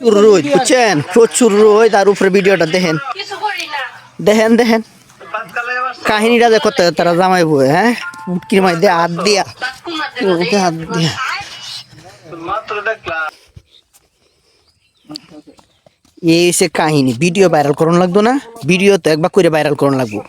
প্রচুর রোদ বুঝছেন? প্রচুর রোদ আর উপরে ভিডিওটা দেখেন। দেখেন দেখেন। কাহিনীটা দেখো তো তারা জামাই বই হ্যাঁ? মুটকির মধ্যে হাত দিয়া। মুটকির মধ্যে হাত দিয়া। এই হচ্ছে কাহিনী। ভিডিও ভাইরাল করুন লাগতো না? ভিডিও তো একবার করে ভাইরাল করুন লাগবো।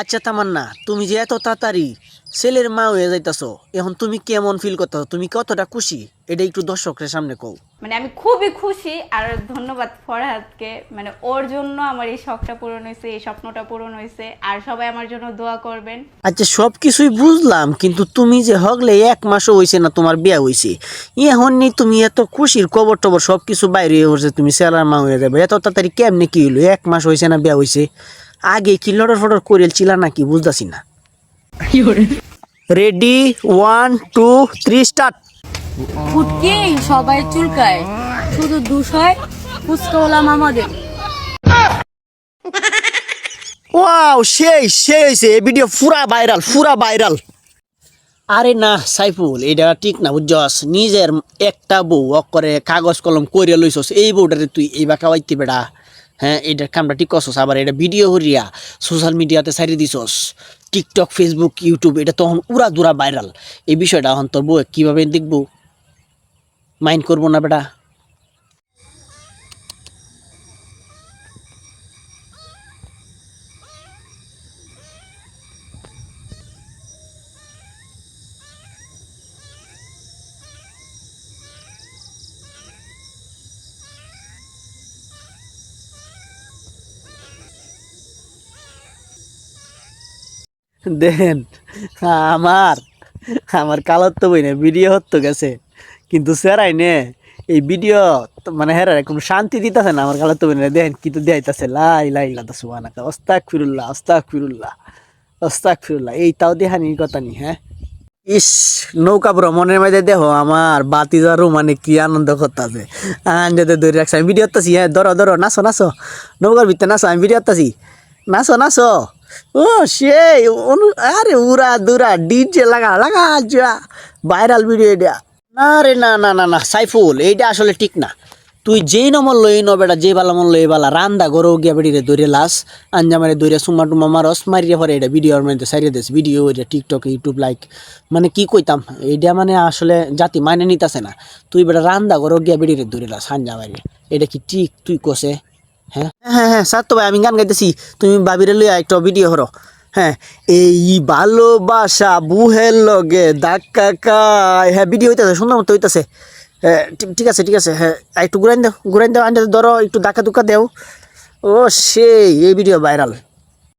আচ্ছা তামান্না তুমি যে এত তাড়াতাড়ি ছেলের মা হয়ে যাইতাছো এখন তুমি কেমন ফিল করতেছো? তুমি কতটা খুশি? এটা একটু দর্শকের সামনে কও। মানে আমি খুবই খুশি আর ধন্যবাদ ফরহাদকে। মানে ওর জন্য আমার এই শখটা পূরণ হয়েছে এই স্বপ্নটা পূরণ হয়েছে আর সবাই আমার জন্য দোয়া করবেন। আচ্ছা সব কিছুই বুঝলাম কিন্তু তুমি যে হগলে এক মাসও হয়েছে না তোমার বিয়া হয়েছে এখন নি তুমি এত খুশির কবর টবর সব কিছু বাইরে হয়েছে তুমি সেলার মা হয়ে যাবে। এত তাড়াতাড়ি কেমনে কি হইল? এক মাস হয়েছে না বিয়া হয়েছে আগে কি লড়র ফটর করেল ছিল নাকি? বুঝতেছি না। Ready one two three start ফুটকি সবাই চুলকায়। শুধু দুষ হয় ফুচকাওয়ালা মামাদের। ওয়াও সেই সেই এই ভিডিও পুরা ভাইরাল পুরা ভাইরাল আরে না সাইফুল এটা ঠিক না বুঝছস? নিজের একটা বউ অকরে কাগজ কলম করে লইছস এই বউটারে তুই এই বাঁকা বাইতে বেড়া। হ্যাঁ এটার কামটা ঠিক করছস আবার এটা ভিডিও করিয়া সোশ্যাল মিডিয়াতে সারি দিছস। টিকটক ফেসবুক ইউটিউব এটা তখন উড়া দূরা ভাইরাল এই বিষয়টা এখন তোর বউ কীভাবে দেখব? মাইন্ড করব না বেটা? দেন, আমার আমার কালত তো বই না ভিডিও হতো গেছে। কিন্তু সেরাই নে এই ভিডিও মানে হেরার কোনো শান্তি দিতেছে না আমার কালার তো বই না দেখেন কিন্তু দেখাইতেছে লাই লাই লাদা সুবানাকা অস্তাক ফিরুল্লাহ অস্তাক ফিরুল্লাহ অস্তাক ফিরুল্লাহ এই তাও দেখানির কথা নি হ্যাঁ? ইস, নৌকা ভ্রমণের মধ্যে দেখো, আমার বাতি যারু মানে কি আনন্দ করতেছে। আনন্দে ধরে রাখছে। আমি ভিডিও তাছি হ্যাঁ ধরো ধরো, নাচো নাচো। নৌকার ভিতরে নাচো, আমি ভিডিও তাছি নাচো নাচো। ও, সেই, অনু, আরে উড়া দুরা, ডিজে লাগা লাগা যা ভাইরাল ভিডিও এটা। না রে, না না না না, সাইফুল, এইটা আসলে ঠিক না। তুই যেই নমল লই ন বেটা, যে বালা মন লই বালা, রান্দা গরো গিয়া বেড়ি রে দৌড়ে লাস, আঞ্জামারে দৌড়ে সুমা টুমা মারস, মারিয়ে পরে এটা ভিডিওর মধ্যে সারিয়ে দিস, ভিডিও এটা টিকটক ইউটিউব লাইক মানে কি কইতাম, এইটা মানে আসলে জাতি মানে নিতাছে না। তুই বেটা রান্দা গরো গিয়া বেড়ি রে দৌড়ে লাস, আঞ্জামারে, এটা কি ঠিক তুই কষে হ্যাঁ? হ্যাঁ হ্যাঁ স্যার তো ভাই, আমি গান গাইতেছি। তুমি বাবিরে লইয়া একটা ভিডিও হরো হ্যাঁ এই ভালোবাসা বুহের লগে ধাক্কা কায় হ্যাঁ ভিডিও হইতেছে, সুন্দর মতো হইতেছে। হ্যাঁ ঠিক- আছে, ঠিক আছে হ্যাঁ একটু ঘুরাইন দাও ঘুরাইন দাও, আনতে ধরো একটু ধাক্কা ধুক্কা দেও। ও সেই, এই ভিডিও ভাইরাল